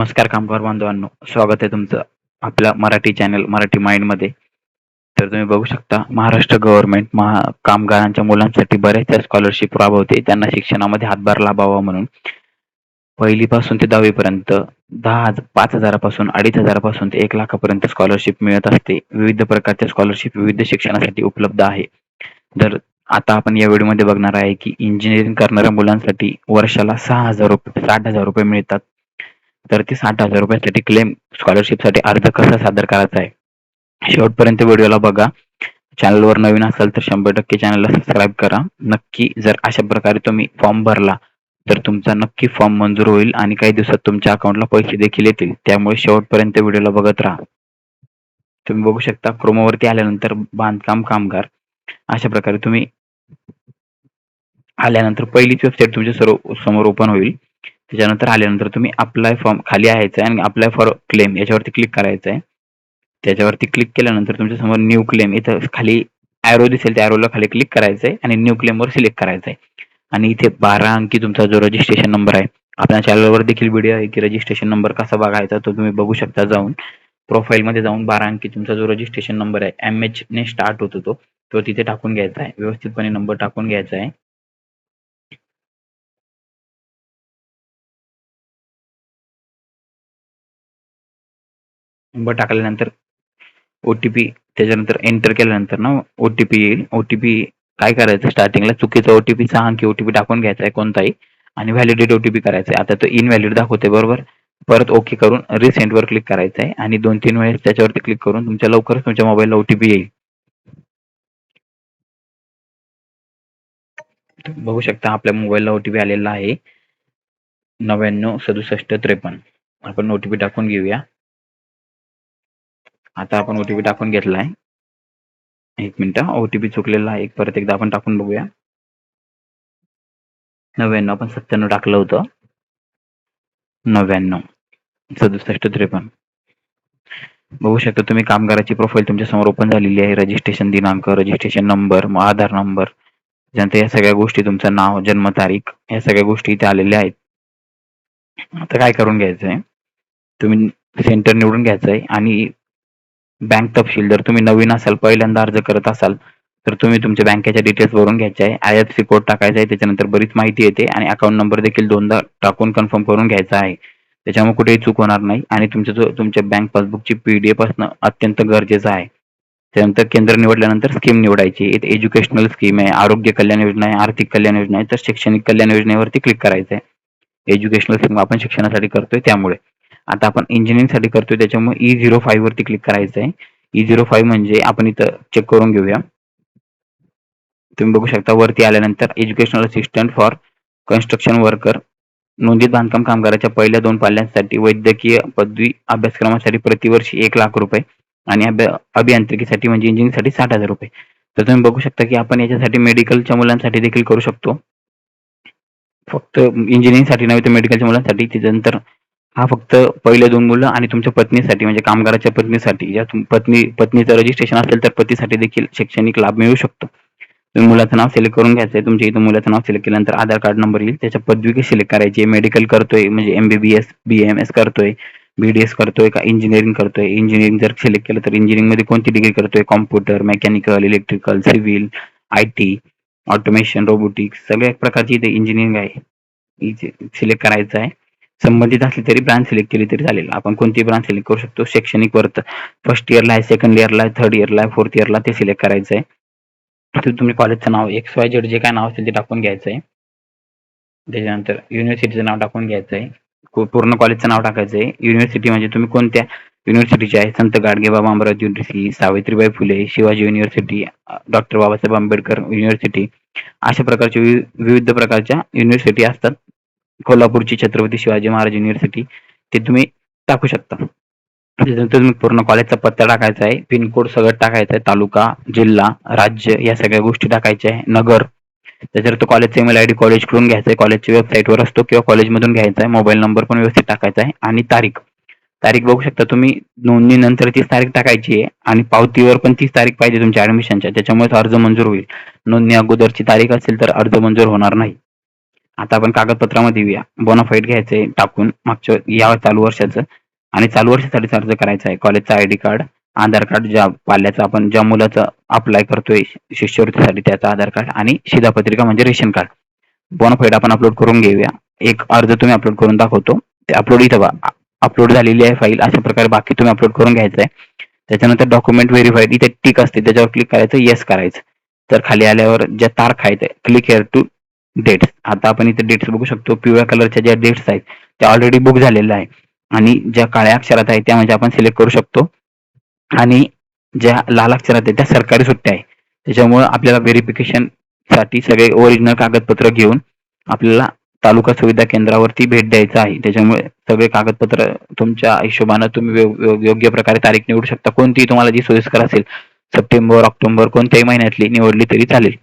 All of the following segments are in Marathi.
नमस्कार कामगार बांधवांनो स्वागत आहे तुमचं आपल्या मराठी चॅनल मराठी माइंडमध्ये. तर तुम्ही बघू शकता महाराष्ट्र गव्हर्नमेंट महा कामगारांच्या मुलांसाठी बऱ्याचशा स्कॉलरशिप राबवते. त्यांना शिक्षणामध्ये हातभार लाभावा म्हणून. पहिलीपासून ते दहावीपर्यंत दहा हजार पाच हजारापासून अडीच हजारापासून ते एक लाखापर्यंत स्कॉलरशिप मिळत असते. विविध प्रकारच्या स्कॉलरशिप विविध शिक्षणासाठी उपलब्ध आहे. जर आता आपण या व्हिडिओमध्ये बघणार आहे की इंजिनिअरिंग करणाऱ्या मुलांसाठी वर्षाला सहा हजार रुपये साठ हजार रुपये मिळतात. तर ते साठ हजार रुपयासाठी क्लेम स्कॉलरशिपसाठी अर्ज कसा सादर करायचा आहे? शेवटपर्यंत व्हिडिओला बघा. चॅनलवर नवीन असाल तर शंभर टक्के चॅनलला सबस्क्राईब करा. नक्की जर अशा प्रकारे तुम्ही फॉर्म भरला तर तुमचा नक्की फॉर्म मंजूर होईल आणि काही दिवसात तुमच्या अकाउंटला पैसे देखील येतील. त्यामुळे शेवटपर्यंत व्हिडिओला बघत राहा. तुम्ही बघू शकता क्रोमोवरती आल्यानंतर बांधकाम कामगार. अशा प्रकारे तुम्ही आल्यानंतर पहिलीच वेबसाईट तुमच्या सर्व समोर ओपन होईल. त्याच्यानंतर आल्यानंतर तुम्ही अप्लाय फॉर्म खाली यायचं आहे आणि अप्लाय फॉर क्लेम याच्यावरती क्लिक करायचं आहे त्याच्यावरती क्लिक केल्यानंतर तुमच्यासमोर न्यू क्लेम इथं खाली ॲरो दिसेल त्या ॲरोला खाली क्लिक करायचं आहे आणि न्यू क्लेमवर सिलेक्ट करायचं आहे आणि इथे बारा अंकी तुमचा जो रजिस्ट्रेशन नंबर आहे आपल्या चॅनलवर देखील व्हिडिओ आहे की रजिस्ट्रेशन नंबर कसा बघायचा तो तुम्ही बघू शकता जाऊन. प्रोफाईलमध्ये जाऊन बारा अंकी तुमचा जो रजिस्ट्रेशन नंबर आहे एम एच ने स्टार्ट होतो तो तो तिथे टाकून घ्यायचा आहे. व्यवस्थितपणे नंबर टाकून घ्यायचा आहे. नंबर टाकल्यानंतर ओ टी पी त्याच्यानंतर एंटर केल्यानंतर ना ओ टी पी येईल. ओ टी पी काय करायचं? स्टार्टिंगला चुकीचा ओ टी पी सहा अंकी ओ टी पी टाकून घ्यायचा आहे कोणताही आणि व्हॅलिडेट ओ टी पी करायचा आहे. आता तो इनव्हॅलिड दाखवते बरोबर? परत ओके करून रिसेंटवर क्लिक करायचं आहे आणि दोन तीन वेळेस त्याच्यावरती क्लिक करून तुमच्या लवकरच तुमच्या मोबाईलला ओ टी पी येईल. बघू शकता आपल्या मोबाईलला ओ टी पी आलेला आहे. नव्याण्णव सदुसष्ट त्रेपन्न. आपण ओ टी पी टाकून घेऊया. आता आपण ओटीपी टाकून घेतला आहे एक मिनिट. ओटीपी चुकलेला आहे. परत एकदा आपण टाकून बघूया. नव्याण्णव आपण सत्त्याण्णव टाकलं होतं. नव्याण्णव. सदुसष्ट त्रेपन्न. बघू शकता तुम्ही कामगाराची प्रोफाईल तुमच्यासमोर ओपन झालेली आहे. रजिस्ट्रेशन दिनांक रजिस्ट्रेशन नंबर मग आधार नंबर त्यानंतर या सगळ्या गोष्टी तुमचं नाव जन्मतारीख या सगळ्या गोष्टी इथे आलेल्या आहेत. आता काय करून घ्यायचं आहे तुम्ही सेंटर निवडून घ्यायचं आहे आणि बँक तपशील. जर तुम्ही नवीन असाल पहिल्यांदा अर्ज करत असाल तर तुम्ही तुमच्या बँकेच्या डिटेल्स भरून घ्यायचे आहे. आय एफ सी कोड टाकायचा आहे त्याच्यानंतर बरीच माहिती येते आणि अकाउंट नंबर देखील दोनदा टाकून कन्फर्म करून घ्यायचा आहे. त्याच्यामुळे कुठेही चूक होणार नाही आणि तुमच्या जो तुमच्या बँक पासबुकची पी डी एफ असणं अत्यंत गरजेचं आहे. त्यानंतर केंद्र निवडल्यानंतर स्कीम निवडायची इथे एज्युकेशनल स्कीम आहे आरोग्य कल्याण योजना आहे आर्थिक कल्याण योजना आहे तर शैक्षणिक कल्याण योजनेवरती क्लिक करायचं आहे. एज्युकेशनल स्कीम आपण शिक्षणासाठी करतोय त्यामुळे. आता आपण इंजिनिअरिंगसाठी करतोय त्याच्यामुळे ई झिरो फाईव्ह वरती क्लिक करायचं आहे ई झिरो फाईव्ह म्हणजे आपण इथं चेक करून घेऊया. तुम्ही बघू शकता वरती आल्यानंतर educational assistant for construction worker नोंदीत बांधकाम कामगाराच्या पहिल्या दोन पाल्यांसाठी वैद्यकीय पदवी अभ्यासक्रमासाठी प्रतिवर्षी एक लाख रुपये आणि अभियांत्रिकीसाठी म्हणजे इंजिनिअरिंगसाठी साठ हजार रुपये. तर तुम्ही बघू शकता की आपण याच्यासाठी मेडिकलच्या मुलांसाठी देखील करू शकतो. फक्त इंजिनिअरिंगसाठी नव्हे तर मेडिकलच्या मुलांसाठी त्याच्यानंतर हा फक्त पहिले दोन मुलं आणि तुमच्या पत्नीसाठी म्हणजे कामगाराच्या पत्नीसाठी. ज्या पत्नी पत्नीचं रजिस्ट्रेशन असेल तर पतीसाठी देखील शैक्षणिक लाभ मिळू शकतो. तुम्ही मुलाचं नाव सिलेक्ट करून घ्यायचं आहे तुमच्या इथं मुलाचं नाव सिलेक्ट केल्यानंतर आधार कार्ड नंबर येईल. त्याच्या पदवी सिलेक्ट करायची. मेडिकल करतोय म्हणजे एमबीबीएस बी एम एस करतोय बीडीएस करतोय का इंजिनिअरिंग करतोय. इंजिनिअरिंग जर सिलेक्ट केलं तर इंजिनिअरिंगमध्ये कोणती डिग्री करतोय? Computer mechanical electrical civil I T automation robotics सगळ्या प्रकारची इथे इंजिनिअरिंग आहे. सिलेक्ट करायचं आहे. संबंधित असली तरी ब्रांच सिलेक्ट केली तरी चालेल. आपण कोणती ब्रांच सिलेक्ट करू शकतो. शैक्षणिक वर्त फर्स्ट इयरला आहे सेकंड इयरला आहे थर्ड इयरला आहे फोर्थ इयरला ते सिलेक्ट करायचं आहे. तुम्ही कॉलेजचं नाव एक्स वाय झेड जे काय नाव असेल ते टाकून घ्यायचं आहे त्याच्यानंतर युनिव्हर्सिटीचं नाव टाकून घ्यायचं आहे पूर्ण कॉलेजचं नाव टाकायचं आहे युनिव्हर्सिटी म्हणजे तुम्ही कोणत्या युनिव्हर्सिटीचे आहे? Sant Gadgebaba Amravati university Savitribai Phule Shivaji university doctor Babasaheb Ambedkar university अशा प्रकारच्या विविध प्रकारच्या युनिव्हर्सिटी असतात. कोल्हापूरची छत्रपती शिवाजी महाराज युनिव्हर्सिटी ते तुम्ही टाकू शकता. त्याच्यानंतर तुम्ही पूर्ण कॉलेजचा पत्ता टाकायचा आहे पिनकोड सगळं टाकायचं आहे तालुका जिल्हा राज्य या सगळ्या गोष्टी टाकायच्या आहे नगर. त्याच्यावर तो कॉलेजचा ईमेल आय डी कॉलेजकडून घ्यायचा आहे कॉलेजच्या वेबसाईटवर असतो किंवा कॉलेजमधून घ्यायचा आहे मोबाईल नंबर पण व्यवस्थित टाकायचा आहे आणि तारीख. तारीख बघू शकता तुम्ही नोंदणी नंतर तारीख टाकायची आहे आणि पावतीवर पण तीस तारीख पाहिजे तुमच्या ऍडमिशनच्या त्याच्यामुळे अर्ज मंजूर होईल. नोंदणी अगोदरची तारीख असेल तर अर्ज मंजूर होणार नाही. आता आपण कागदपत्रामध्ये येऊया. बोनाफाईट घ्यायचंय टाकून मागच्या या चालू वर्षाचं. आणि चालू वर्षासाठी अर्ज करायचा आहे. कॉलेजचं I D card Aadhaar card ज्या पाल्याचं आपण ज्या मुलाचं अप्लाय करतोय शिष्यवृत्तीसाठी त्याचा आधार कार्ड आणि शिधापत्रिका म्हणजे रेशन कार्ड बोनाफाईड आपण अपलोड करून घेऊया. एक अर्ज तुम्ही अपलोड करून दाखवतो. ते अपलोड इथं अपलोड झालेली आहे फाईल अशा प्रकारे बाकी तुम्ही अपलोड करून घ्यायचं आहे. त्याच्यानंतर डॉक्युमेंट व्हेरीफाईड इथे टिक असते. त्याच्यावर क्लिक करायचं येस करायचं. तर खाली आल्यावर ज्या तारखा आहेत क्लिक हेअर टू डेट्स आता आपण इथे डेट्स बघू शकतो. पिवळ्या कलरच्या ज्या डेट्स आहेत त्या ऑलरेडी बुक झालेल्या आहे आणि ज्या काळ्या अक्षरात आहेत त्या म्हणजे आपण सिलेक्ट करू शकतो. आणि ज्या लाल अक्षरात आहेत त्या सरकारी सुट्ट्या आहे त्याच्यामुळं आपल्याला व्हेरिफिकेशनसाठी सगळे ओरिजिनल कागदपत्र घेऊन आपल्याला तालुका सुविधा केंद्रावरती भेट द्यायचं आहे. त्याच्यामुळे सगळे कागदपत्र तुमच्या हिशोबानं तुम्ही योग्य प्रकारे तारीख निवडू शकता. कोणतीही तुम्हाला जी सोयीस्कर असेल सप्टेंबर ऑक्टोबर कोणत्याही महिन्यातली निवडली तरी चालेल.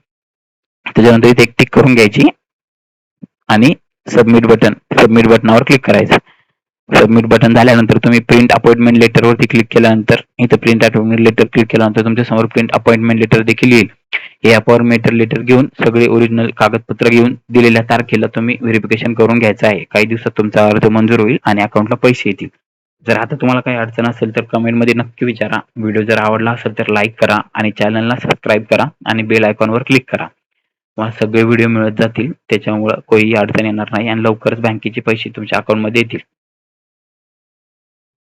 त्याच्यानंतर इथे एक टिक करून घ्यायची आणि सबमिट बटन सबमिट बटनावर क्लिक करायचं. सबमिट बटन झाल्यानंतर तुम्ही प्रिंट अपॉइंटमेंट लेटरवरती क्लिक केल्यानंतर इथं प्रिंट अपॉइंटमेंट लेटर क्लिक केल्यानंतर तुमच्यासमोर प्रिंट अपॉइंटमेंट लेटर देखील येईल. हे अपॉइंटमेंट लेटर घेऊन सगळे ओरिजिनल कागदपत्र घेऊन दिलेल्या तारखेला तुम्ही व्हेरिफिकेशन करून घ्यायचं आहे. काही दिवसात तुमचा अर्ज मंजूर होईल आणि अकाउंटला पैसे येतील. जर आता तुम्हाला काही अडचण असेल तर कमेंटमध्ये नक्की विचारा. व्हिडिओ जर आवडला असेल तर लाईक करा आणि चॅनलला सबस्क्राईब करा आणि बेल आयकॉनवर क्लिक करा. तुम्हाला सगळे व्हिडिओ मिळत जातील. त्याच्यामुळं कोणीही अडचण येणार नाही. आणि लवकरच बँकेचे पैसे तुमच्या अकाउंटमध्ये येतील.